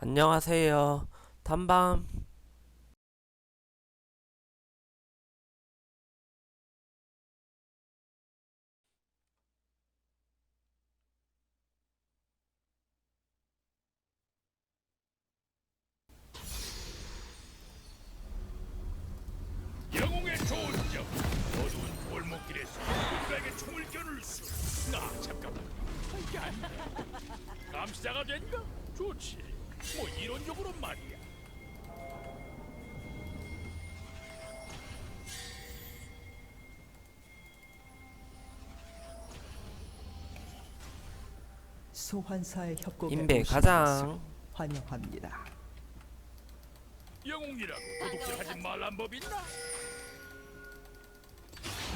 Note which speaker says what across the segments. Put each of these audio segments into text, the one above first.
Speaker 1: 안녕하세요. 탐밤.
Speaker 2: 영웅의 점 어두운 골목길에서 누구에게 총을 겨눌 수. 나 잠깐만. 이게 아니다. 감시자가 된가? 좋지. 뭐 이론적으로 말이야.
Speaker 3: 소환사의 협곡에
Speaker 1: 인베
Speaker 3: 오신
Speaker 1: 가장.
Speaker 3: 것을 환영합니다.
Speaker 2: 영웅이라고 도둑질하지 말란 법 있나?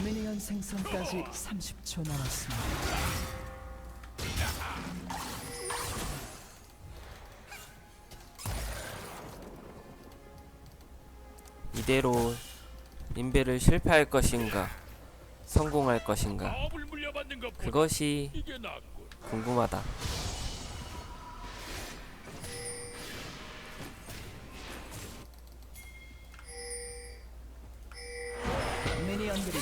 Speaker 3: 미니언 생성까지 30초 남았습니다.
Speaker 1: 이대로 인베를 실패할 것인가, 성공할 것인가. 그것이. 궁금하다.
Speaker 3: 미니언들이.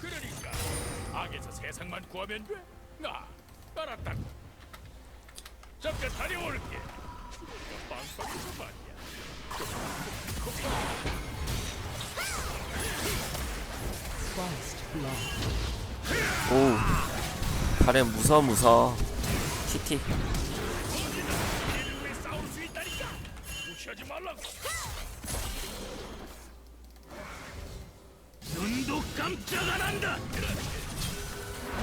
Speaker 2: 그러니까 악에서 세상만 구하면 돼? 나 알았다고. 잠깐 다녀올게. 빵빵해서 말이야.
Speaker 1: 오. 가렌 무서 무서. TT.
Speaker 2: 왜 싸울 수 있다니까? 무시하지 말라고. 눈도 깜짝 안 한다.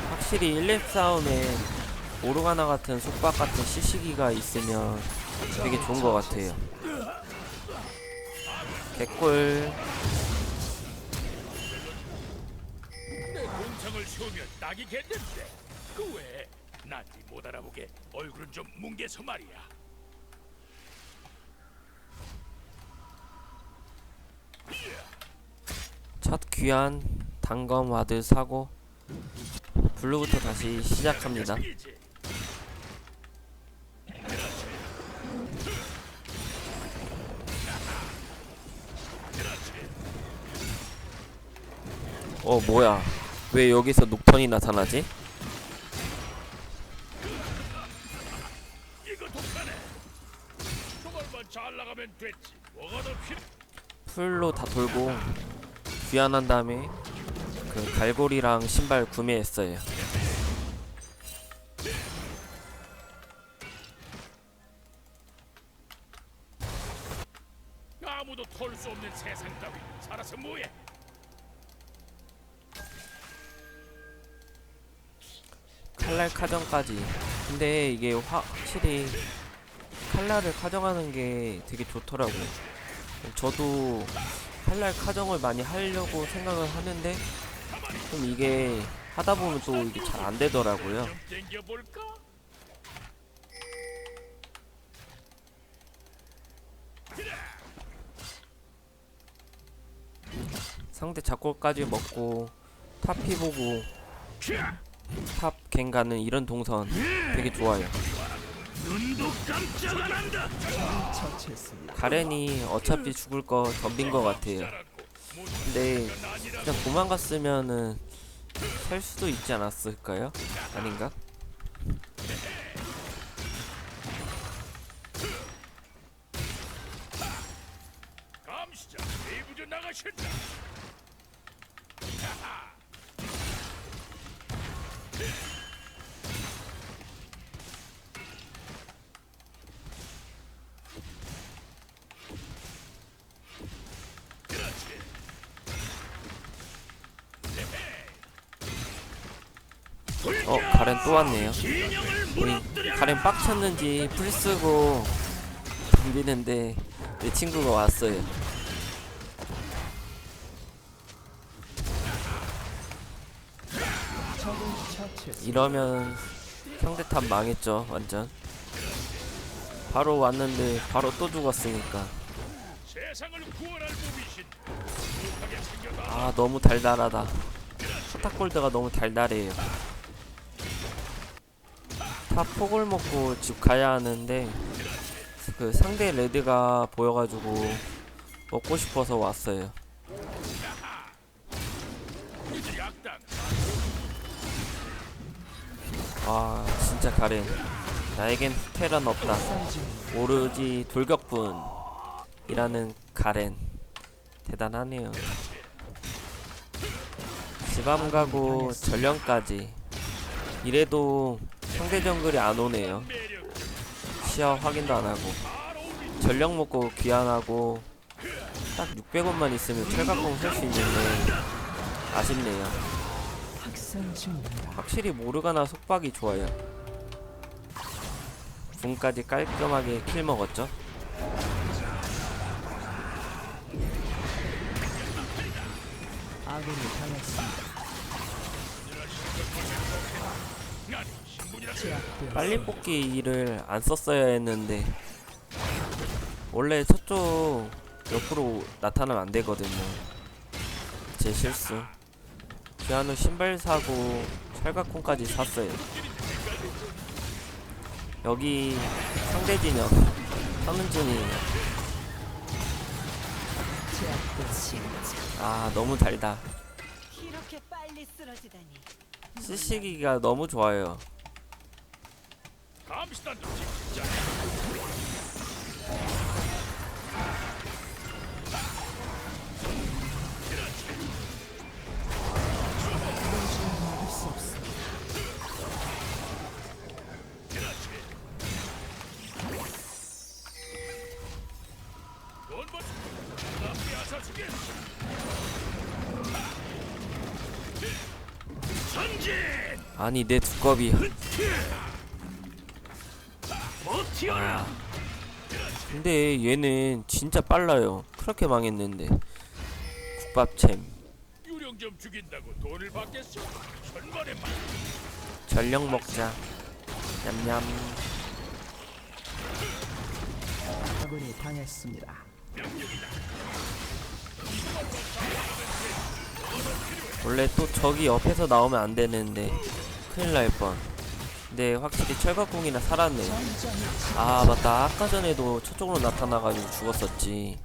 Speaker 1: 확실히 1렙 싸움에 오르가나 같은 속박 같은 시시기가 있으면 되게 좋은 것 같아요. 개꿀.
Speaker 2: 내 동창을 세우면 딱이겠는데. 그 외에 난네못 알아보게 얼굴은 좀 뭉개서 말이야.
Speaker 1: 첫 귀한 단검 와드 사고 블루부터 다시 시작합니다. 어 뭐야? 왜 여기서 녹턴이 나타나지? 풀로 다 돌고 귀환한 다음에 그 갈고리랑 신발 구매했어요.
Speaker 2: 아무도 털 수 없는 세상 따위 살아서 뭐해?
Speaker 1: 칼날 카정까지. 근데 이게 확실히 칼날을 카정하는 게 되게 좋더라고요. 저도 칼날 카정을 많이 하려고 생각을 하는데 좀 이게 하다 보면 또 이게 잘 안 되더라고요. 상대 작골까지 먹고 탑피 보고 탑 갱가는 이런 동선 되게 좋아요. 가렌이 어차피 죽을 거 덤빈 것 같아요. 근데 그냥 도망갔으면은 살 수도 있지 않았을까요? 아닌가?
Speaker 2: 감시자 내부조 나가신다.
Speaker 1: 어 가렌 또 왔네요. 우리 가렌 빡쳤는지 풀 쓰고 덤비는데 내 친구가 왔어요. 이러면 상대탑 망했죠 완전. 바로 왔는데 바로 또 죽었으니까. 아 너무 달달하다. 스타골드가 너무 달달해요. 탑 폭을 먹고 집 가야 하는데 그 상대 레드가 보여가지고 먹고 싶어서 왔어요. 와 진짜 가렌 나에겐 테란 없다. 오로지 돌격뿐 이라는 가렌 대단하네요. 집안 가고 전령까지 이래도 상대 정글이 안 오네요. 시야 확인도 안 하고 전력 먹고 귀환하고 딱 600원만 있으면 철갑공 살수 있는데 아쉽네요. 확실히 모르가나 속박이 좋아요. 궁까지 깔끔하게 킬 먹었죠.
Speaker 3: 아군이 당했습니다. 제압되었습니다.
Speaker 1: 빨리 뽑기를 안 썼어야 했는데 원래 저쪽 옆으로 나타나면 안 되거든요. 제 실수. 피아노 신발 사고 철갑콘까지 샀어요. 여기 상대 진영 서문준이. 아 너무 달다. 쓰시기가 너무 좋아요.
Speaker 2: 감시단 좀
Speaker 1: 아니 내 두꺼비. 아. 근데 얘는 진짜 빨라요. 그렇게 망했는데. 국밥챔.
Speaker 2: 유령 좀 죽인다고 돈을 받겠어? 천만에 만.
Speaker 1: 전력 먹자. 냠냠.
Speaker 3: 아군이 당했습니다.
Speaker 1: 원래 또 저기 옆에서 나오면 안 되는데 큰일 날 뻔. 근데 확실히 철갑궁이나 살았네. 아 맞다. 아까 전에도 저쪽으로 나타나가지고 죽었었지.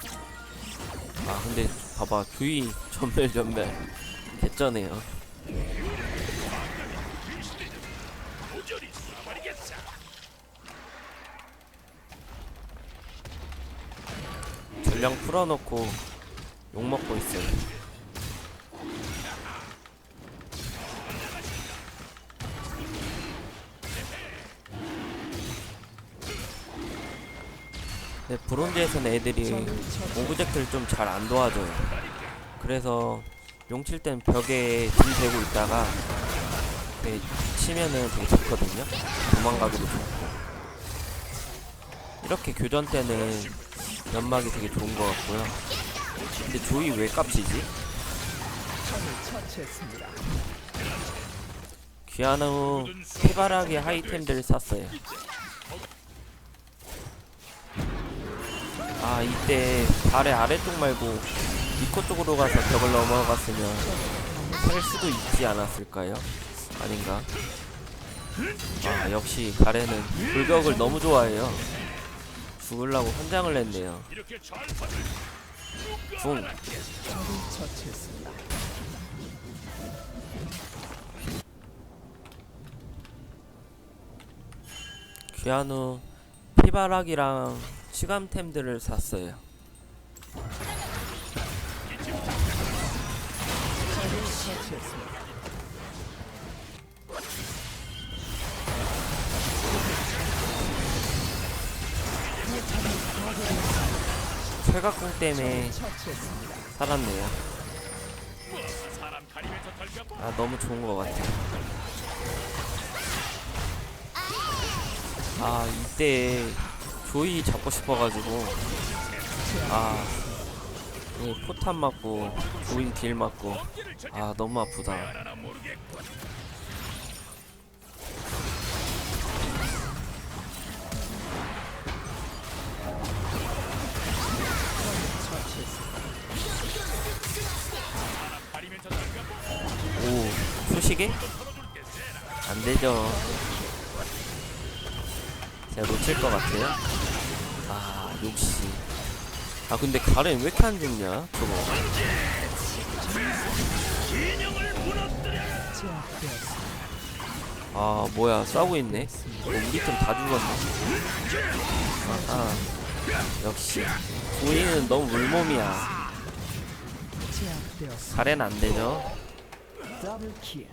Speaker 1: 아 근데 봐봐 주의 전멸 전멸 개쩌네요. 전령 풀어놓고 욕 먹고 있어요. 네, 브론즈에서는 애들이 오브젝트를 좀 잘 안 도와줘요. 그래서 용칠 땐 벽에 등 대고 있다가 치면은 되게 좋거든요. 도망가기도 좋고. 이렇게 교전 때는 연막이 되게 좋은 것 같고요. 근데 조이 왜 깝치지? 귀한 후 피바라기 하이템들을 샀어요. 아 이때 발의 아래쪽 말고 니코 쪽으로 가서 벽을 넘어갔으면 살 수도 있지 않았을까요? 아닌가? 아 역시 가래는 불격을 너무 좋아해요. 죽으려고 환장을
Speaker 3: 적을 처치했습니다.
Speaker 1: 귀한 후 피바락이랑 시감템들을 샀어요. 철갑궁 때문에. 살았네요. 아 너무 좋은 것 같아. 아 이때 조이 잡고 싶어가지고 아이 포탄 맞고 조이 딜 맞고 아 너무 아프다. 오 소시계? 안 되죠. 제가 놓칠 것 같아요. 아, 역시. 아, 근데 가렌 왜 이렇게 안 죽냐? 저거. 아, 뭐야, 싸우고 있네. 어, 우리 팀 다 죽었네. 아, 아. 역시. 우리는 너무 물몸이야. 가렌 안 되죠?
Speaker 3: 더블 킬.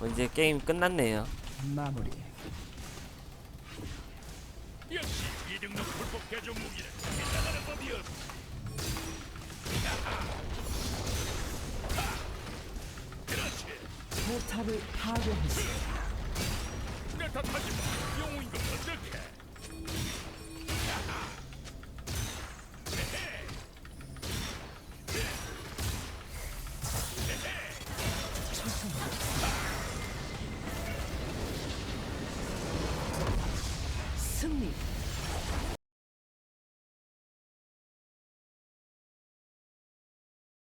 Speaker 1: 어, 이제 게임 끝났네요.
Speaker 3: 마무리.
Speaker 2: 등록 불법 개종 무기를 빗나가는 법이 없. 그렇지.
Speaker 3: 포탑을 파괴했어.
Speaker 2: 내 탓하지 마. 영웅인 걸 어떡해.